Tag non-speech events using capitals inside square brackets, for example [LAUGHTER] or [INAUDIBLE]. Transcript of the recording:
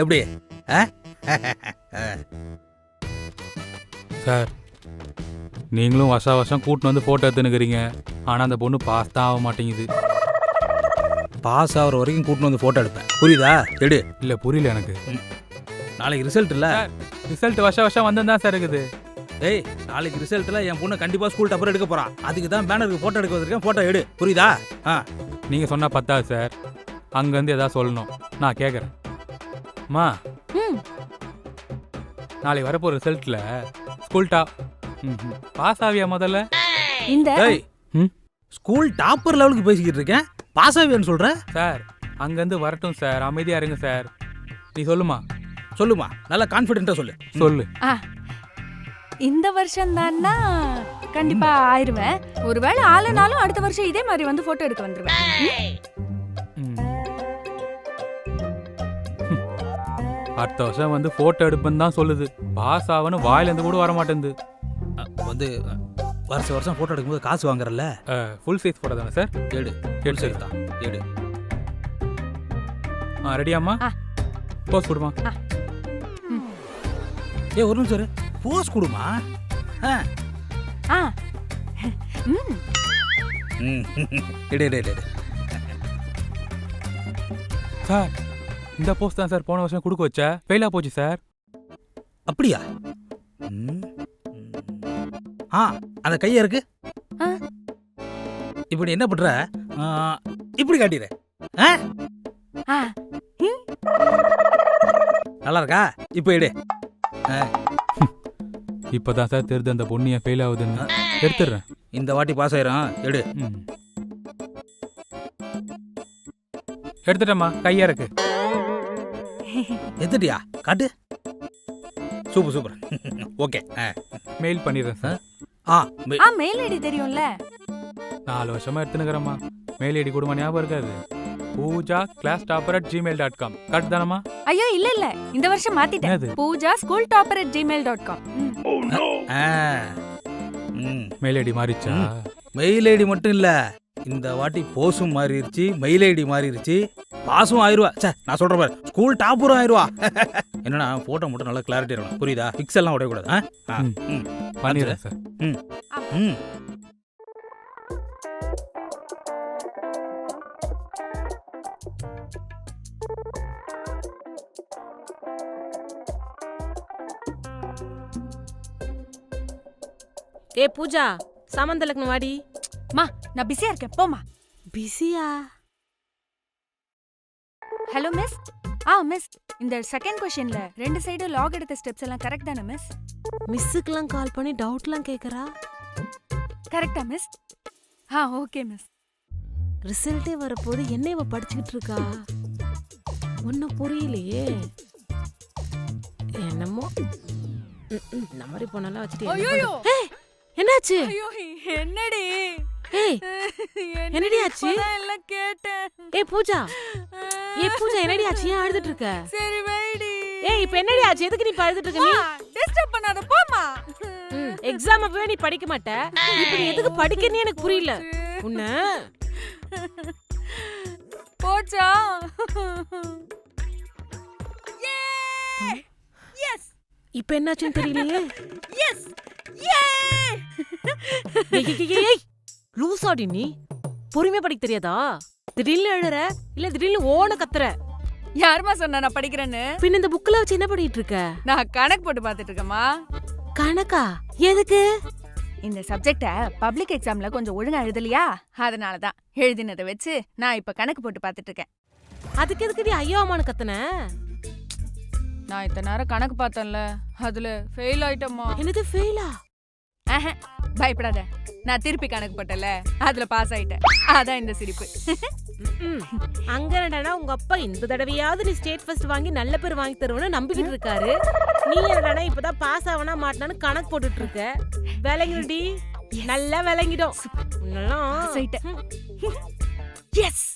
எப்படி? சார் நீங்களும் வருஷா வருஷம் கூட்டின்னு வந்து ஃபோட்டோ எடுத்துனுக்கிறீங்க ஆனால் அந்த பொண்ணு பாஸ் தான் ஆக மாட்டேங்குது. பாஸ் ஆகிற வரைக்கும் கூட்டின்னு வந்து ஃபோட்டோ எடுப்பேன். புரியுதா? எடு. இல்லை புரியல எனக்கு. நாளைக்கு ரிசல்ட் இல்லை? ரிசல்ட் வருஷம் வருஷம் வந்து தான் சார் இருக்குது. ஏய் நாளைக்கு ரிசல்ட்டில் என் பொண்ணு கண்டிப்பாக ஸ்கூல் டப்பர் எடுக்க போகிறான் அதுக்கு தான் பேனருக்கு ஃபோட்டோ எடுக்க வந்திருக்கேன். ஃபோட்டோ எடு. புரியுதா? ஆ. நீங்கள் சொன்னால் பத்தாது சார். அங்கேருந்து எதாவது சொல்லணும். நான் கேட்குறேன் அம்மா ம். நாளைக்கு வரப்போ ரிசல்ட்டில் ஸ்கூல் டாப். ம் பாஸ் ஆவியா முதல்ல? இந்த ஏய் ம்? ஸ்கூல் டாப்பர் லெவலுக்கு பேசிக்கிட்டு இருக்கேன். பாஸ் ஆவியான்னு சொல்கிற சார் அங்கேருந்து வரட்டும் சார். அமைதியாக இருங்க சார். நீ சொல்லுமா? சொல்லுமா. நல்லா கான்ஃபிடென்ட்டாக சொல்லு. சொல்லு. ஆ. இந்த வருஷம் தான்னா கண்டிப்பா ஆயிருவேன். ஒருவேளை ஆளுனாலும் அடுத்த வருஷம் இதே மாதிரி வந்து போட்டோ எடுக்க வந்துருவேன். அடுத்த வருஷம் வந்து ஃபோட்டோ எடுப்பேன்னு தான் சொல்லுது. பாஸ் ஆகணும் வாயிலேருந்து கூட வர மாட்டேங்குது. வந்து அ, வருஷம் வருஷம் ஃபோட்டோ எடுக்கும்போது காசு வாங்குறல்ல? ஃபுல் சைஸ் ஃபோட்டோ தானே சார்? எடு. கேட்டு சரி தான். எடு. ஆ ரெடியாம்மா ஆ. போஸ் கொடுமா ஏ ஒரு நிமிஷம். போஸ் கொடுமா? ஆ. ஆ. ம். ம் எடு எடு எடு எடு சார் இந்த போஸ்ட் தான் சார் போன வருஷம் கொடுக்க வச்ச ஃபெயிலாக போச்சு சார். அப்படியா. ஆ அந்த கையை இருக்கு. ஆ. இப்படி என்ன பண்ற? ஆ, இப்படி காட்டிடு ஆ? ஆ. ம் நல்லா இருக்கா? இப்போ எடு இப்போ தான் சார் தெரியுது அந்த பொண்ணு ஏன் ஃபெயில் ஆகுதுன்னு. எடுத்துடுறேன். இந்த வாட்டி பாஸ் ஆயிரும். எடு. ம். எடுத்துட்டேம்மா. கையா இருக்கு எத்துட்டியா காட்டு. Super super. ஓகே. மெயில் பண்ணிடுறேன் சார் ஆ மெ- ஆ மெயில் ஐடி தெரியும்ல? நாலு வருஷமா எடுத்துனுக்கிறேம்மா. மெயில் ஐடி கொடுமா ஞாபகம் இருக்காது. Pooja class topper at Gmail dot com correct தானம்மா? ஐயோ இல்ல இல்ல. இந்த வருஷம் மாத்திட்டேன். என்னது? Pooja school topper at Gmail dot com mail ID மாறிச்சா mail ID மட்டும் இல்ல. இந்த வாட்டி போஸும் மாறிடுச்சு மெயில் ஐடி மாறிடுச்சு பாஸும் ஆயிருவா. சே நான் சொல்ற பாரு. ஸ்கூல் டாப்பரும் ஆயிருவா. [LAUGHS] என்னன்னா போட்டோ மட்டும் நல்லா கிளாரிட்டி இருக்கணும். புரியுதா? பிக்ஸ் எல்லாம் உடையக்கூடாது. ஆ? ம். ம், பண்ணிடுறேன் சார். ம். ஏ பூஜா சமந்தலக்கு வாடி. மா நான் பிஸியா இருக்கேன். போமா பிஸியா ஹலோ மிஸ் ஆ மிஸ் இந்த செகண்ட் கொஸ்டின்ல ரெண்டு சைடு லாக் எடுத்த ஸ்டெப்ஸ் எல்லாம் கரெக்ட் தானே மிஸ் மிஸ்ஸுக்கெல்லாம் கால் பண்ணி டவுட்லாம் கேக்குறா? கரெக்டா மிஸ் ஆ ஓகே மிஸ் ரிசல்ட்டே வரப்போது என்ன இவ படிச்சுக்கிட்டு இருக்கா? ஒன்னும் புரியலையே. என்னமோ? இந்த மாதிரி பொண்ணெல்லாம் வச்சுட்டு என்ன என்னாச்சு? ஐயோ என்னடி? ஏய் என்னடி ஆச்சு? எல்லாம் கேட்டேன். ஏய் பூஜா. ஏய் பூஜா என்னடி ஆச்சு? ஏன் அழுதுட்டு இருக்க? சரி வைடி. ஏய் இப்போ என்னடி ஆச்சு? எதுக்கு நீ அழுதுட்டு இருக்க? நீ டிஸ்டர்ப் பண்ணாத போமா எக்ஸாம் அப்பவே நீ படிக்க மாட்ட. இப்போ நீ எதுக்கு படிக்கிறன்னு எனக்கு புரியல. உன்ன. போச்சா? எஸ் இப்போ என்னாச்சுன்னு தெரியலையே. எஸ் லூசாடி நீ. பொறுமையா படிக்க தெரியாதா? திடீர்னு அழுற இல்ல திடீர்னு ஓன கத்துற. யாருமா சொன்னா நான் படிக்கிறேன்னு? பின்ன இந்த புக்ல வச்சு என்ன பண்ணிட்டு இருக்க? நான் கணக்கு போட்டு பார்த்துட்டு இருக்கேம்மா. கணக்கா? எதுக்கு? இந்த சப்ஜெக்ட பப்ளிக் எக்ஸாம்ல கொஞ்சம் ஒழுங்கா எழுதலையா? அதனால தான் எழுதினதை வச்சு நான் இப்ப கணக்கு போட்டு பார்த்துட்டு இருக்கேன். அதுக்கு எதுக்குடி ஐயோ அம்மானு கத்துன? நான் இத்தனை நேரம் கணக்கு பார்த்தேன்ல. அதுல ஃபெயில் ஆயிட்டம்மா. என்னது ஃபெயிலா பயப்படாத. நான் திருப்பி கணக்கு போட்டல அதுல பாஸ் ஆயிட்டேன். அதான் இந்த சிரிப்பு. அங்க என்னடா உங்க அப்பா இந்த தடவையாவது நீ ஸ்டேட் ஃபர்ஸ்ட் வாங்கி நல்ல பேர் வாங்கி தருவன்னு நம்பிக்கிட்டு இருக்காரு. நீ என்னடா இப்பதான் பாஸ் ஆவனா மாட்டான்னு கணக்கு போட்டுட்டு இருக்க விளங்கிடுடி நல்லா விளங்கிடும். எஸ்